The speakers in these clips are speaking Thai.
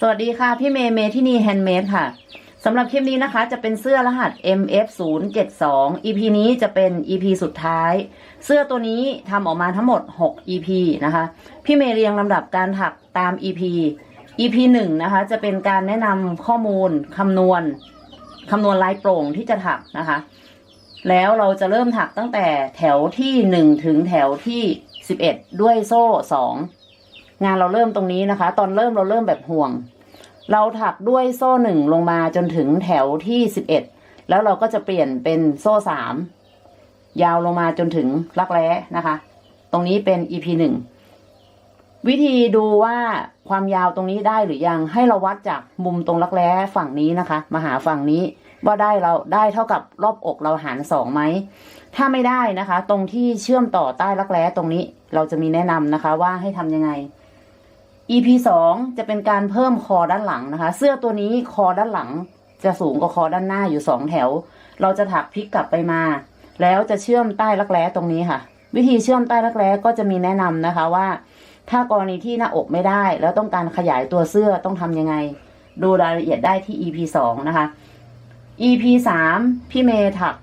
สวัสดีค่ะ พี่เมย์เมที่นี่แฮนด์เมดค่ะสำหรับคลิปนี้นะคะ จะเป็นเสื้อรหัส MF 0 7 2 EP นี้จะเป็น EP สุดท้าย เสื้อตัวนี้ทำออกมาทั้งหมด 6 EP นะคะ พี่เมย์เรียงลำดับการถักตาม EP EP 1นะคะ จะเป็นการแนะนำข้อมูลคำนวณคำนวณลายโปร่งที่จะถักนะคะ แล้วเราจะเริ่มถักตั้งแต่แถวที่ 1 ถึงแถวที่ 11 ด้วยโซ่ 2 งานเราเริ่มตรงนี้นะคะ ตอนเริ่มเราเริ่มแบบห่วง เราถักด้วยโซ่หนึ่งลงมาจนถึงแถวที่สิบเอ็ดแล้วเราก็จะเปลี่ยนเป็นโซ่สามยาวลงมาจนถึงรักแร้นะคะ ตรงนี้เป็น EP หนึ่งวิธีดูว่าความยาวตรงนี้ได้หรือยังให้เราวัดจากมุมตรงรักแร้ฝั่งนี้นะคะ มาหาฝั่งนี้ว่าได้เราได้เท่ากับรอบอกเราหารสองไหมถ้าไม่ได้นะคะ ตรงที่เชื่อมต่อใต้รักแร้ตรงนี้ เราจะมีแนะนำนะคะว่าให้ทำยังไง EP สองจะเป็นการเพิ่มคอด้านหลังนะคะ เสื้อตัวนี้คอด้านหลัง จะสูงกว่าคอด้านหน้าอยู่สองแถว เราจะถักพลิกกลับไปมา แล้วจะเชื่อมใต้รักแร้ตรงนี้ค่ะ วิธีเชื่อมใต้รักแร้ก็จะมีแนะนำนะคะว่า ถ้ากรณีที่หน้าอกไม่ได้ แล้วต้องการขยายตัวเสื้อต้องทำยังไง ดูรายละเอียดได้ที่ EP สองนะคะ EP สามพี่เมย์ถัก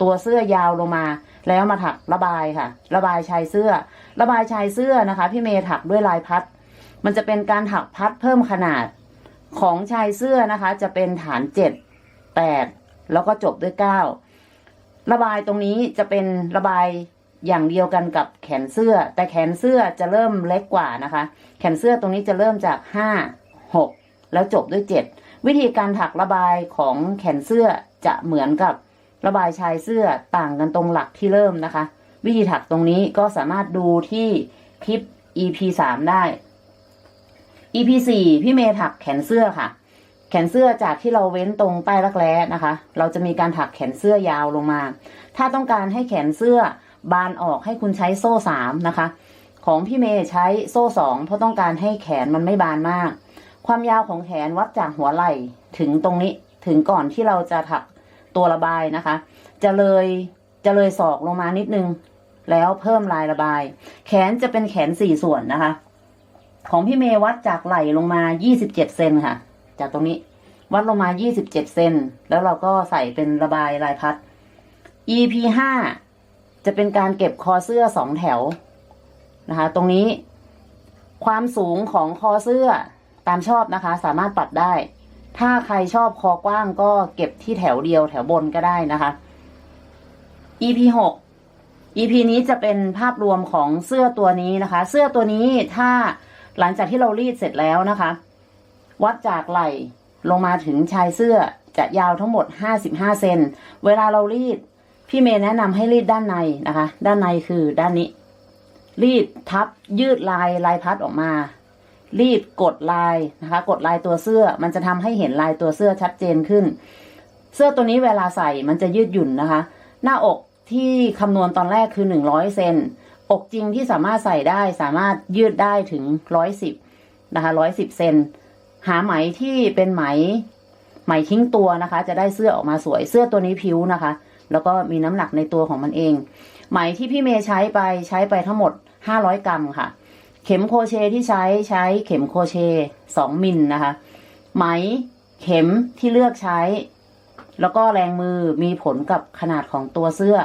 ตัวเสื้อยาวลงมาแล้วมาถักระบายค่ะ ระบายชายเสื้อ ระบายชายเสื้อนะคะ พี่เมย์ถักด้วยลายพัด มันจะเป็นการถักพัดเพิ่มขนาดของชายเสื้อนะคะ จะเป็นฐานเจ็ดแปดแล้วก็จบด้วยเก้าระบายตรงนี้จะเป็นระบายอย่างเดียวกันกับแขนเสื้อ แต่แขนเสื้อจะเริ่มเล็กกว่านะคะ แขนเสื้อตรงนี้จะเริ่มจากห้าหกแล้วจบด้วยเจ็ดวิธีการถักระบายของแขนเสื้อจะเหมือนกับระบายชายเสื้อต่างกันตรงหลักที่เริ่มนะคะ วิธีถักตรงนี้ก็สามารถดูที่คลิป EP สามได้ EP สี่พี่เมย์ถักแขนเสื้อค่ะ แขนเสื้อจากที่เราเว้นตรงใต้รักแร้นะคะ เราจะมีการถักแขนเสื้อยาวลงมา ถ้าต้องการให้แขนเสื้อบานออกให้คุณใช้โซ่สามนะคะ ของพี่เมย์ใช้โซ่สองเพราะต้องการให้แขนมันไม่บานมาก ความยาวของแขนวัดจากหัวไหล่ถึงตรงนี้ถึงก่อนที่เราจะถักตัวระบายนะคะ จะเลยจะเลยศอกลงมานิดนึง แล้วเพิ่มลายระบาย แขนจะเป็นแขนสี่ส่วนนะคะ ของพี่เมย์วัดจากไหล่ลงมา 27 เซนค่ะ จากตรงนี้ วัดลงมา 27 เซน แล้วเราก็ใส่เป็นระบายลายพัด EP 5 จะเป็นการเก็บคอเสื้อสองแถวนะคะ ตรงนี้ ความสูงของคอเสื้อตามชอบนะคะ สามารถปรับได้ ถ้าใครชอบคอกว้างก็เก็บที่แถวเดียวแถวบนก็ได้นะคะ EP 6 EP นี้จะเป็นภาพรวมของเสื้อตัวนี้นะคะ เสื้อตัวนี้ถ้า หลังจากที่เรารีดเสร็จแล้วนะคะ วัดจากไหล่ลงมาถึงชายเสื้อจะยาวทั้งหมด 55 เซน เวลาเรารีด พี่เมย์แนะนำให้รีดด้านในนะคะ ด้านในคือด้านนี้ รีดทับยืดลายลายพัดออกมา รีดกดลายนะคะ กดลายตัวเสื้อ มันจะทำให้เห็นลายตัวเสื้อชัดเจนขึ้น เสื้อตัวนี้เวลาใส่มันจะยืดหยุ่นนะคะ หน้าอกที่คำนวณตอนแรกคือ 100 เซน อกจริงที่สามารถใส่ได้สามารถยืดได้ถึง110นะคะ110เซนหาไหมที่เป็นไหมไหมทิ้งตัวนะคะ จะได้เสื้อออกมาสวยเสื้อตัวนี้ผิวนะคะ แล้วก็มีน้ำหนักในตัวของมันเอง ไหมที่พี่เมย์ใช้ไปใช้ไปทั้งหมด 500 กรัมค่ะ เข็มโครเชต์ที่ใช้ใช้เข็มโครเชต์2มิลนะคะ ไหมเข็มที่เลือกใช้ แล้วก็แรงมือมีผลกับขนาดของตัวเสื้อ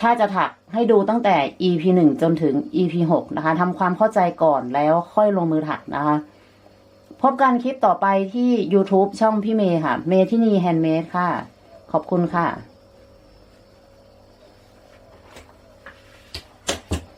ถ้าจะถักให้ดูตั้งแต่ EP หนึ่งจนถึง EP หกนะคะทำความเข้าใจก่อนแล้วค่อยลงมือถักนะคะ พบกันคลิปต่อไปที่ YouTube ช่องพี่เมย์ค่ะ เมทินีแฮนด์เมดค่ะ ขอบคุณค่ะ